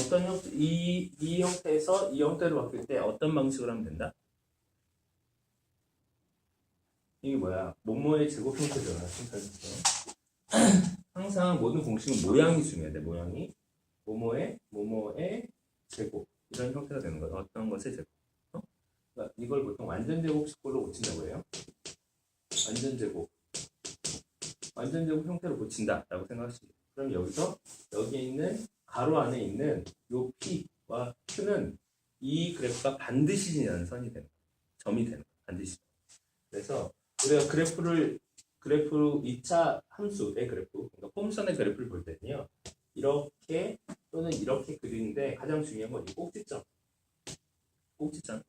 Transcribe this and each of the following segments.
어떤 형, 이, 이 형태에서 이 형태로 바뀔 때 어떤 방식으로 하면 된다? 이게 뭐야? 모모의 제곱 형태잖아. 항상 모든 공식은 모양이 중요해. 돼, 모양이. 모모의, 모모의 제곱. 이런 형태가 되는 거야. 어떤 것의 제곱. 어? 그러니까 이걸 보통 완전 제곱식으로 고친다고 해요. 완전 제곱. 완전 제곱 형태로 고친다 라고 생각하시면 돼요. 그럼 여기서 여기에 있는 가로 안에 있는 요 P와 Q는 이 그래프가 반드시 지나는 선이 되는. 점이 되는. 반드시. 그래서 우리가 그래프를 그래프 2차 함수의 그래프, 그러니까 폼선의 그래프를 볼 때는요. 이렇게 또는 이렇게 그리는데 가장 중요한 건 이 꼭지점. 꼭지점.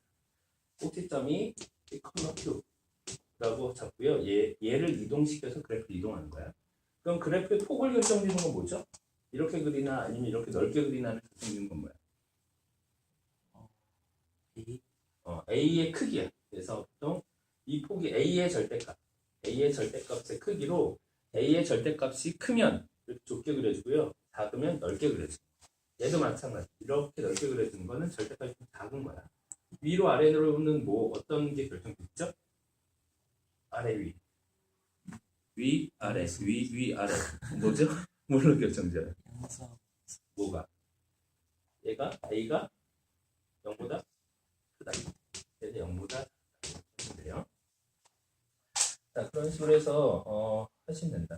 꼭지점이 이 컴마 Q라고 잡고요. 얘, 얘를 이동시켜서 그래프를 이동하는 거야. 그럼 그래프의 폭을 결정짓는 건 뭐죠? 이렇게 그리나 아니면 이렇게 넓게 그리나를 결정짓는 건 뭐야? 어, A의 크기야. 그래서 보통 이 폭이 A의 절대값, A의 절대값의 크기로 A의 절대값이 크면 이렇게 좁게 그려주고요. 작으면 넓게 그려줘. 얘도 마찬가지. 이렇게 넓게 그려주는 거는 절대값이 좀 작은 거야. 위로 아래로는 뭐 어떤 게 결정됐죠? 아래 위. 위 아래 위 위 아래 뭐죠? 뭘로 결정져요? 양서 뭐가? 얘가 A가 0보다 크다. 얘는 0보다 작다. 돼요. 자 그런 식으로 해서 어, 하시면 된다.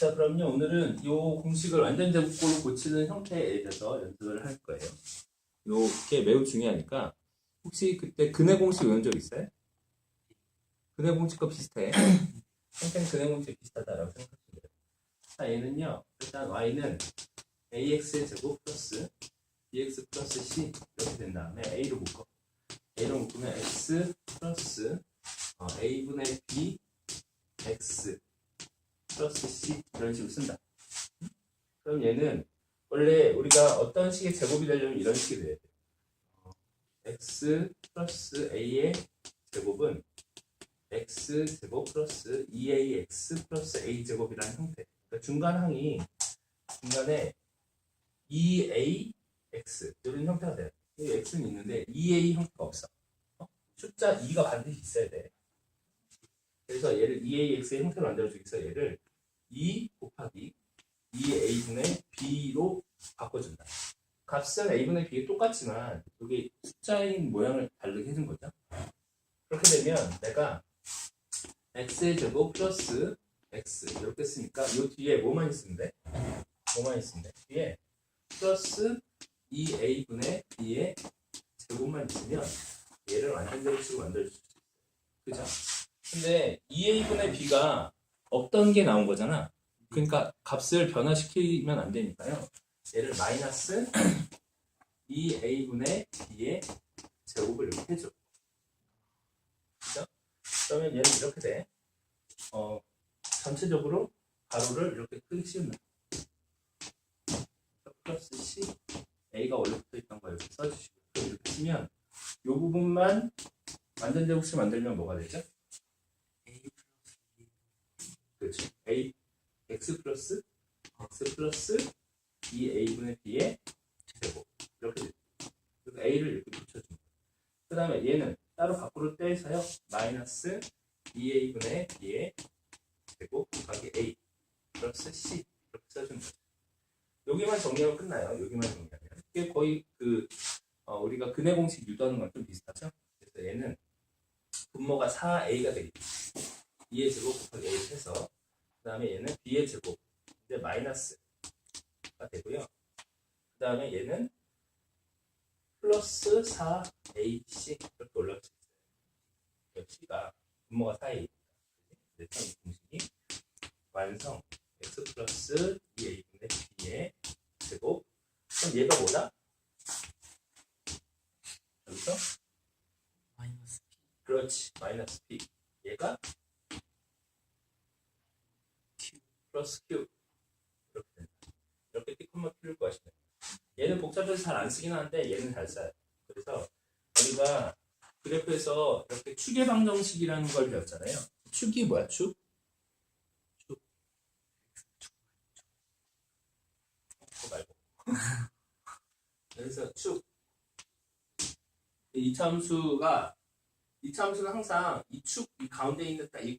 자 그럼요 오늘은 이 공식을 완전 제곱꼴로 고치는 형태에 대해서 연습을 할 거예요. 요게 매우 중요하니까 혹시 그때 근해 공식 외운 적 있어요? 근해 공식과 비슷해. 형태는 근해 공식 비슷하다라고 돼요. 자 얘는요 일단 y는 ax의 제곱 플러스 bx 플러스 c 이렇게 된 다음에 a로 묶어. a로 묶으면 x 플러스 어, a분의 b x 플러스 c 이런 식으로 쓴다. 그럼 얘는 원래 우리가 어떤 식의 제곱이 되려면 이런 식이 돼야 돼 어, x 플러스 a의 제곱은 x 제곱 플러스 2ax 플러스 a 제곱이라는 형태 그러니까 중간 항이 중간에 2ax 이런 형태가 돼요. x는 있는데 2a 형태가 없어. 어? 숫자 2가 반드시 있어야 돼. 그래서 얘를 2ax의 형태로 만들어주기 위해서 얘를 2 곱하기 2a분의 b로 바꿔준다. 값은 a분의 b가 똑같지만 여기 숫자인 모양을 다르게 해준 거죠. 그렇게 되면 내가 x의 제곱 플러스 x 이렇게 쓰니까 요 뒤에 뭐만 있으면 돼? 뭐만 있으면 돼? 뒤에 플러스 2a분의 b의 제곱만 있으면 얘를 완전 제곱식으로 만들 수 있어. 그죠? 근데 2a분의 b가 없던 게 나온 거잖아. 그러니까 값을 변화시키면 안 되니까요. 얘를 마이너스 2a분의 b의 제곱을 이렇게 해줘. 그죠? 그러면 얘는 이렇게 돼. 어, 전체적으로 가로를 이렇게 크게 씌운다. 플러스 C A가 원래 붙어 있던 거 이렇게 써주시고 또 이렇게 쓰면 이 부분만 완전 제곱식 만들면 뭐가 되죠? A 플러스 그렇죠. A X 플러스 X 플러스 2A분의 B의 제곱 이렇게. 그래서 A를 이렇게 붙여줍니다. 그 다음에 얘는 따로 밖으로 떼서요. 마이너스 2A분의 B의 제곱 곱하기 A 플러스 C 이렇게 써주는 거죠. 여기만 정리하면 끝나요. 여기만 정리하면. 이게 거의 그, 어, 우리가 근해 공식 유도하는 거랑 좀 비슷하죠? 그래서 얘는 분모가 4A가 되겠죠. 2의 제곱 곱하기 A 해서, 그 다음에 얘는 B의 제곱, 이제 마이너스가 되고요. 그 다음에 얘는 플러스 4AC 이렇게 올라갈 수 있어요. C가 분모가 4A. 그래서 이 공식이 완성. X 플러스 2a분의 b의 제곱. 그럼 얘가 뭐다? 여기서? 마이너스 B. 그렇지. 마이너스 b. 얘가 Q 플러스 q. 이렇게 된다. 이렇게 띠콤마 q를 구하시면 얘는 복잡해서 잘 안 쓰긴 하는데 얘는 잘 써요. 그래서 우리가 그래프에서 이렇게 축의 방정식이라는 걸 배웠잖아요. 축이 뭐야? 축? 축 그거 말고 그래서 축. 이 참수가 이 참수는 항상 이 축 이 가운데 있는 딱이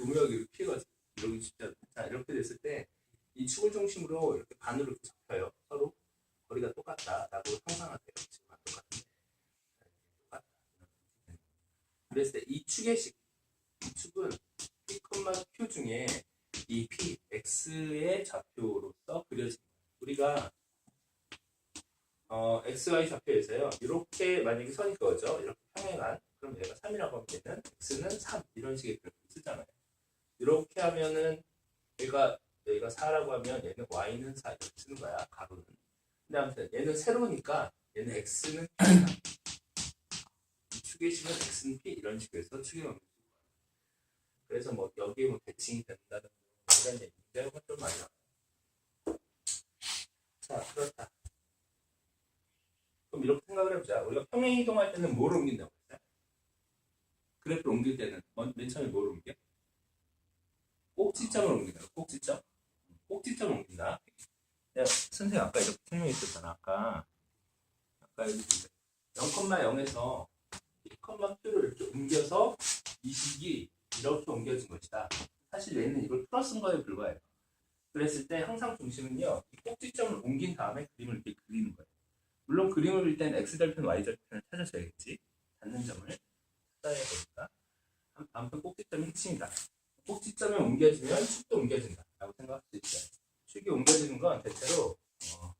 음역이 피가 여기 진짜 자 이렇게 됐을 때 이 축을 중심으로 이렇게 반으로 이렇게 잡혀요. 서로 거리가 똑같다라고 상상하세요. 지금 똑같은데 똑같다. 그랬을 때 이 축의 식, 이 축은 P, Q 중에 이 P, X의 좌표로서 그려진. 우리가 어, XY 좌표에서요. 이렇게 만약에 선이 그어져 이렇게 평행한 그럼 얘가 3이라고 하면 얘는 X는 3 이런 식의 그래프를 쓰잖아요. 이렇게 하면은 얘가 얘가 4라고 하면 얘는 Y는 4 이렇게 쓰는 거야 가로는. 근데 아무튼 얘는 세로니까 얘는 X는 축의 식은 X는 P 이런 식으로 해서 축의 거야. 그래서 뭐 여기에 뭐 대칭이 된다는 이런 얘기인데 이건 좀 많이 나와요. 자 그렇다. 그럼 이렇게 생각을 해보자. 우리가 평행 이동할 때는 뭘 옮긴다고 했어요? 그래프를 옮길 때는 먼- 맨 처음에 뭘 옮겨? 꼭지점을 옮긴다. 꼭지점. 꼭지점을 옮긴다. 내가 선생님 아까 이렇게 설명했었잖아. 아까 아까 여기 0,0에서 1,q를 이렇게 옮겨서 이 식이 이렇게 옮겨진 것이다. 사실 얘는 이걸 풀어 쓴 거에 불과해요. 그랬을 때 항상 중심은요. 이 꼭지점을 옮긴 다음에 그림을 이렇게 그리는 거예요. 물론 그림을 그릴 때는 x절편, y절편을 찾아줘야겠지. 닿는 점을 찾아야 되니까. 암- 아무튼 꼭지점이 핵심이다. 꼭지점에 옮겨지면 축도 옮겨진다. 라고 생각할 수 있어요. 축이 옮겨지는 건 대체로 어,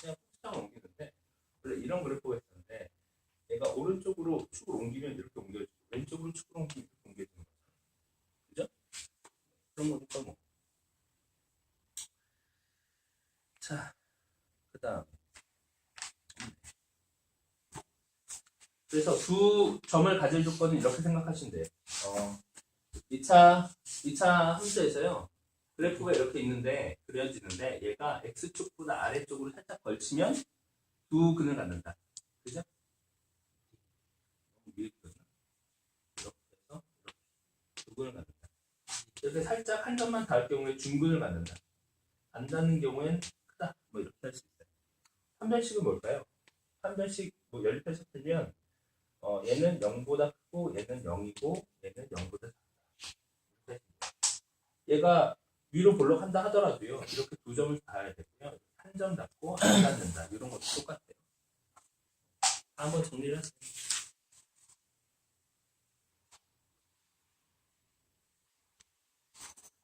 그냥 꼭지점을 옮기는데 원래 이런 그래프가 있었는데 얘가 오른쪽으로 축을 옮기면 이렇게 옮겨지고 왼쪽으로 축을 옮기면 이렇게 옮겨지는 거죠. 그죠? 그런 거니까 뭐. 자, 그 다음. 그래서 두 점을 가질 조건은 이렇게 생각하시면 돼요. 어, 2차, 2차 함수에서요. 그래프가 이렇게 있는데, 그려지는데, 얘가 X축보다 아래쪽으로 살짝 걸치면 두 근을 갖는다. 그죠? 이렇게 해서, 두 근을 갖는다. 이렇게 살짝 한 점만 닿을 경우에 중근을 갖는다. 안 닿는 경우엔 크다. 뭐 이렇게 할 수 있어요. 판별식은 뭘까요? 판별식, 뭐 연립해서 풀면, 어, 얘는 0보다 크고 얘는 0이고 얘는 0보다 작다. 얘가 위로 볼록한다 하더라도요. 이렇게 두 점을 닿아야 되고요. 한 점 닿고 안 닿는다. 이런 것도 똑같아요. 한번 정리를 하세요.